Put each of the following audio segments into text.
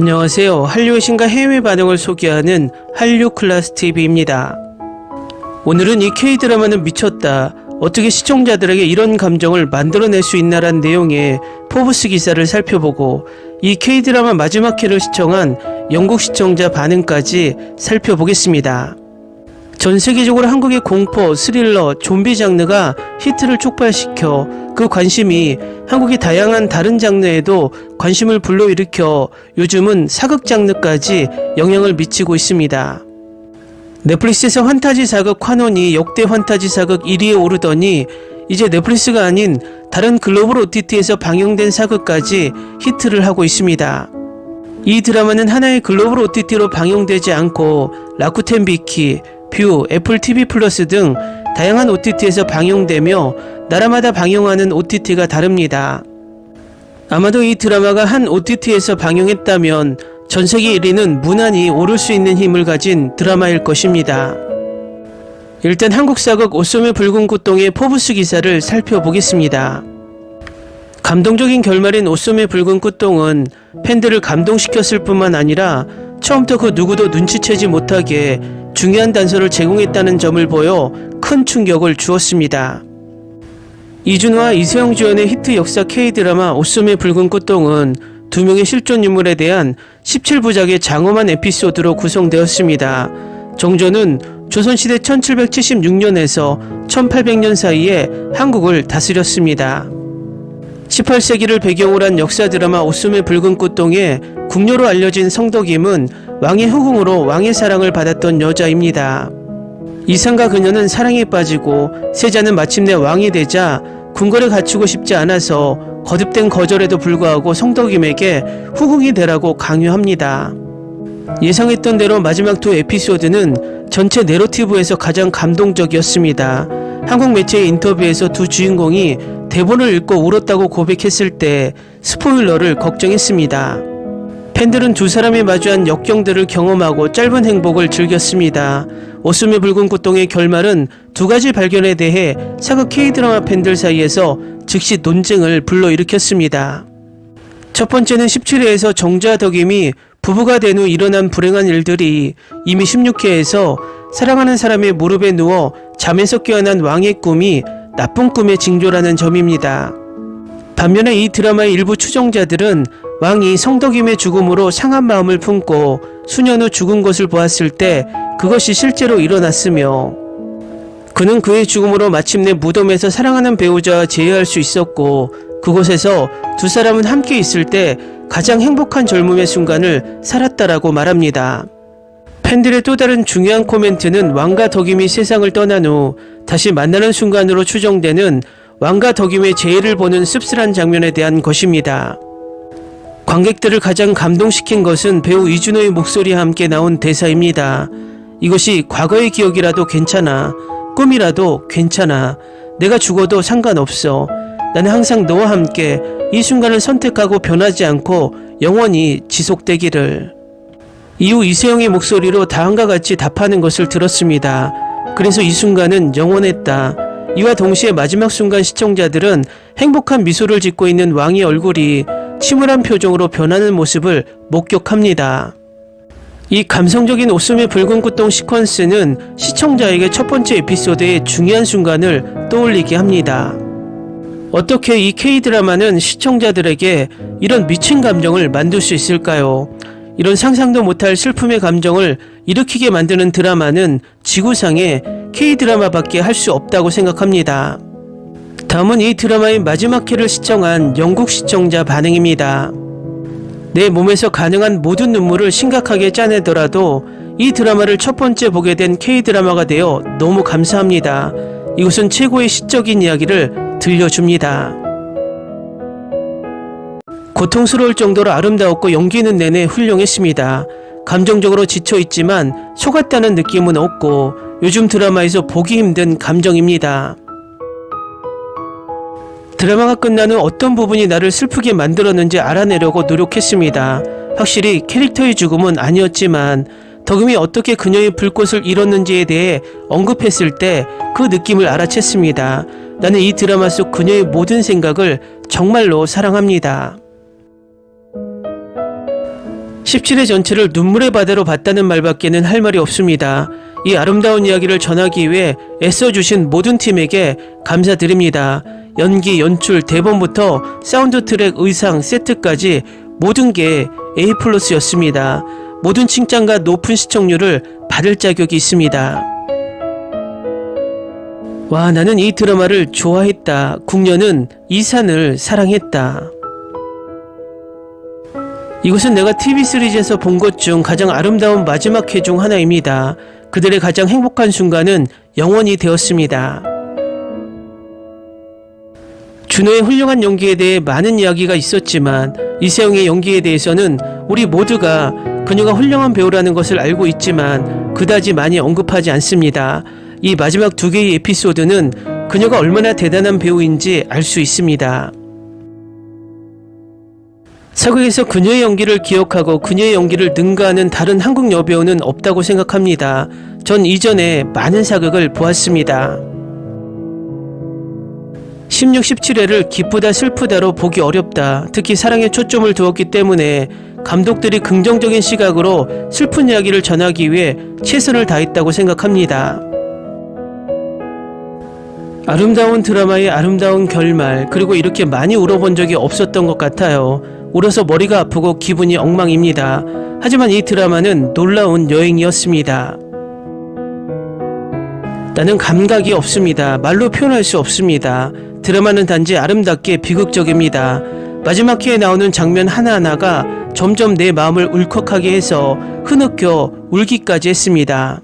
안녕하세요. 한류의 신과 해외 반응을 소개하는 한류 클라스 TV입니다. 오늘은 이 K-드라마는 미쳤다. 어떻게 시청자들에게 이런 감정을 만들어낼 수 있나란 내용의 포브스 기사를 살펴보고 이 K-드라마 마지막 회를 시청한 영국 시청자 반응까지 살펴보겠습니다. 전 세계적으로 한국의 공포, 스릴러, 좀비 장르가 히트를 촉발시켜 그 관심이 한국의 다양한 다른 장르에도 관심을 불러일으켜 요즘은 사극 장르까지 영향을 미치고 있습니다. 넷플릭스에서 환타지 사극 환원이 역대 환타지 사극 1위에 오르더니 이제 넷플릭스가 아닌 다른 글로벌 OTT에서 방영된 사극까지 히트를 하고 있습니다. 이 드라마는 하나의 글로벌 OTT로 방영되지 않고 라쿠텐 비키, 뷰, 애플 TV 플러스 등 다양한 OTT에서 방영되며 나라마다 방영하는 OTT가 다릅니다. 아마도 이 드라마가 한 OTT에서 방영했다면 전 세계 1위는 무난히 오를 수 있는 힘을 가진 드라마일 것입니다. 일단 한국 사극 오소의 붉은 꽃동의 포브스 기사를 살펴보겠습니다. 감동적인 결말인 오소의 붉은 꽃동은 팬들을 감동시켰을 뿐만 아니라 처음부터 그 누구도 눈치채지 못하게 중요한 단서를 제공했다는 점을 보여 큰 충격을 주었습니다. 이준호와 이세영 주연의 히트 역사 K-드라마 오소의 붉은 꽃동은 두 명의 실존 인물에 대한 17부작의 장엄한 에피소드로 구성되었습니다. 정조는 조선시대 1776년에서 1800년 사이에 한국을 다스렸습니다. 18세기를 배경으로 한 역사 드라마 오숨의 붉은 꽃동에 궁녀로 알려진 성덕임은 왕의 후궁으로 왕의 사랑을 받았던 여자입니다. 이상과 그녀는 사랑에 빠지고 세자는 마침내 왕이 되자 궁궐에 갇히고 싶지 않아서 거듭된 거절에도 불구하고 성덕임에게 후궁이 되라고 강요합니다. 예상했던 대로 마지막 두 에피소드는 전체 내러티브에서 가장 감동적이었습니다. 한국 매체의 인터뷰에서 두 주인공이 대본을 읽고 울었다고 고백했을 때 스포일러를 걱정했습니다. 팬들은 두 사람이 마주한 역경들을 경험하고 짧은 행복을 즐겼습니다. 오숨의 붉은 꽃동의 결말은 두 가지 발견에 대해 사극 K-드라마 팬들 사이에서 즉시 논쟁을 불러일으켰습니다. 첫 번째는 17회에서 정자 덕임이 부부가 된 후 일어난 불행한 일들이 이미 16회에서 사랑하는 사람의 무릎에 누워 잠에서 깨어난 왕의 꿈이 나쁜 꿈의 징조라는 점입니다. 반면에 이 드라마의 일부 추종자들은 왕이 성덕임의 죽음으로 상한 마음을 품고 수년 후 죽은 것을 보았을 때 그것이 실제로 일어났으며 그는 그의 죽음으로 마침내 무덤에서 사랑하는 배우자와 재회할 수 있었고 그곳에서 두 사람은 함께 있을 때 가장 행복한 젊음의 순간을 살았다라고 말합니다. 팬들의 또 다른 중요한 코멘트는 왕과 덕임이 세상을 떠난 후 다시 만나는 순간으로 추정되는 왕과 덕임의 재해를 보는 씁쓸한 장면에 대한 것입니다. 관객들을 가장 감동시킨 것은 배우 이준호의 목소리와 함께 나온 대사입니다. 이것이 과거의 기억이라도 괜찮아. 꿈이라도 괜찮아. 내가 죽어도 상관없어. 나는 항상 너와 함께 이 순간을 선택하고 변하지 않고 영원히 지속되기를. 이후 이세영의 목소리로 다음과 같이 답하는 것을 들었습니다. 그래서 이 순간은 영원했다. 이와 동시에 마지막 순간 시청자들은 행복한 미소를 짓고 있는 왕의 얼굴이 침울한 표정으로 변하는 모습을 목격합니다. 이 감성적인 오숨의 붉은 꽃동 시퀀스는 시청자에게 첫 번째 에피소드의 중요한 순간을 떠올리게 합니다. 어떻게 이 K-드라마는 시청자들에게 이런 미친 감정을 만들 수 있을까요? 이런 상상도 못할 슬픔의 감정을 일으키게 만드는 드라마는 지구상에 K-드라마밖에 할 수 없다고 생각합니다. 다음은 이 드라마의 마지막 회를 시청한 영국 시청자 반응입니다. 내 몸에서 가능한 모든 눈물을 심각하게 짜내더라도 이 드라마를 첫 번째 보게 된 K-드라마가 되어 너무 감사합니다. 이곳은 최고의 시적인 이야기를 들려줍니다. 고통스러울 정도로 아름다웠고 연기는 내내 훌륭했습니다. 감정적으로 지쳐있지만 속았다는 느낌은 없고 요즘 드라마에서 보기 힘든 감정입니다. 드라마가 후 어떤 부분이 나를 슬프게 만들었는지 알아내려고 노력했습니다. 확실히 캐릭터의 죽음은 아니었지만 덕음이 어떻게 그녀의 불꽃을 잃었는지에 대해 언급했을 때 그 느낌을 알아챘습니다. 나는 이 드라마 속 그녀의 모든 생각을 정말로 사랑합니다. 17회 전체를 눈물의 바다로 봤다는 말밖에는 할 말이 없습니다. 이 아름다운 이야기를 전하기 위해 애써주신 모든 팀에게 감사드립니다. 연기, 연출, 대본부터 사운드 트랙, 의상, 세트까지 모든 게 A 플러스였습니다. 모든 칭찬과 높은 시청률을 받을 자격이 있습니다. 와, 나는 이 드라마를 좋아했다. 궁녀는 이 산을 사랑했다. 이것은 내가 TV 시리즈에서 본 것 중 가장 아름다운 마지막 회 중 하나입니다. 그들의 가장 행복한 순간은 영원히 되었습니다. 준호의 훌륭한 연기에 대해 많은 이야기가 있었지만 이세영의 연기에 대해서는 우리 모두가 그녀가 훌륭한 배우라는 것을 알고 있지만 그다지 많이 언급하지 않습니다. 이 마지막 두 개의 에피소드는 그녀가 얼마나 대단한 배우인지 알 수 있습니다. 사극에서 그녀의 연기를 기억하고 그녀의 연기를 능가하는 다른 한국 여배우는 없다고 생각합니다. 전 이전에 많은 사극을 보았습니다. 16, 17회를 기쁘다 슬프다로 보기 어렵다. 특히 사랑에 초점을 두었기 때문에 감독들이 긍정적인 시각으로 슬픈 이야기를 전하기 위해 최선을 다했다고 생각합니다. 아름다운 드라마의 아름다운 결말, 그리고 이렇게 많이 울어본 적이 없었던 것 같아요. 울어서 머리가 아프고 기분이 엉망입니다. 하지만 이 드라마는 놀라운 여행이었습니다. 나는 감각이 없습니다. 말로 표현할 수 없습니다. 드라마는 단지 아름답게 비극적입니다. 마지막 회에 나오는 장면 하나하나가 점점 내 마음을 울컥하게 해서 흐느껴 울기까지 했습니다.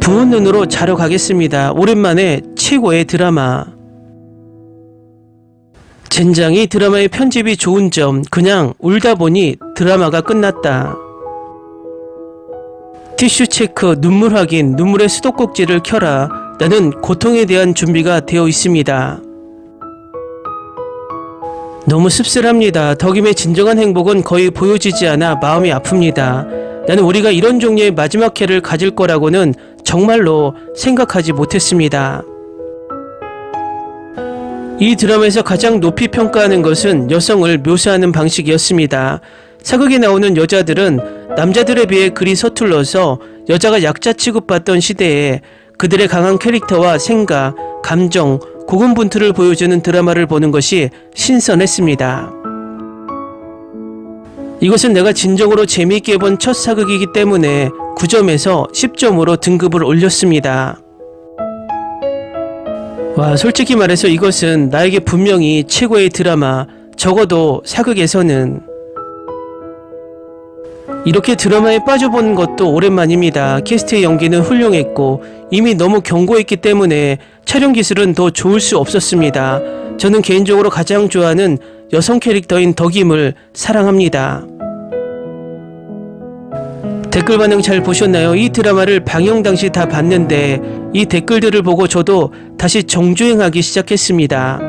부은 눈으로 자러 가겠습니다. 오랜만에 최고의 드라마. 젠장이 드라마의 편집이 좋은 점, 그냥 울다 보니 드라마가 끝났다. 티슈 체크, 눈물 확인, 눈물의 수도꼭지를 켜라. 나는 고통에 대한 준비가 되어 있습니다. 너무 씁쓸합니다. 덕임의 진정한 행복은 거의 보여지지 않아 마음이 아픕니다. 나는 우리가 이런 종류의 마지막 회를 가질 거라고는 정말로 생각하지 못했습니다. 이 드라마에서 가장 높이 평가하는 것은 여성을 묘사하는 방식이었습니다. 사극에 나오는 여자들은 남자들에 비해 그리 서툴러서 여자가 약자 취급받던 시대에 그들의 강한 캐릭터와 생각, 감정, 고군분투를 보여주는 드라마를 보는 것이 신선했습니다. 이것은 내가 진정으로 재미있게 본 첫 사극이기 때문에 9점에서 10점으로 등급을 올렸습니다. 와, 솔직히 말해서 이것은 나에게 분명히 최고의 드라마, 적어도 사극에서는. 이렇게 드라마에 빠져본 것도 오랜만입니다. 캐스트의 연기는 훌륭했고, 이미 너무 견고했기 때문에 촬영 기술은 더 좋을 수 없었습니다. 저는 개인적으로 가장 좋아하는 여성 캐릭터인 덕임을 사랑합니다. 댓글 반응 잘 보셨나요? 이 드라마를 방영 당시 다 봤는데 이 댓글들을 보고 저도 다시 정주행하기 시작했습니다.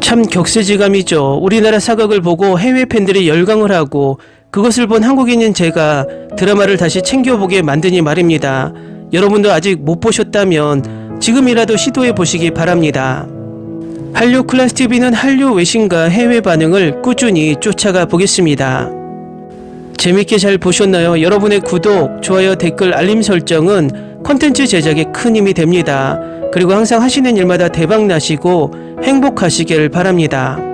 참 격세지감이죠. 우리나라 사극을 보고 해외 팬들이 열광을 하고 그것을 본 한국인인 제가 드라마를 다시 챙겨보게 만드니 말입니다. 여러분도 아직 못 보셨다면 지금이라도 시도해 보시기 바랍니다. 한류 클래스 TV는 한류 외신과 해외 반응을 꾸준히 쫓아가 보겠습니다. 재밌게 잘 보셨나요? 여러분의 구독, 좋아요, 댓글, 알림 설정은 콘텐츠 제작에 큰 힘이 됩니다. 그리고 항상 하시는 일마다 대박 나시고 행복하시길 바랍니다.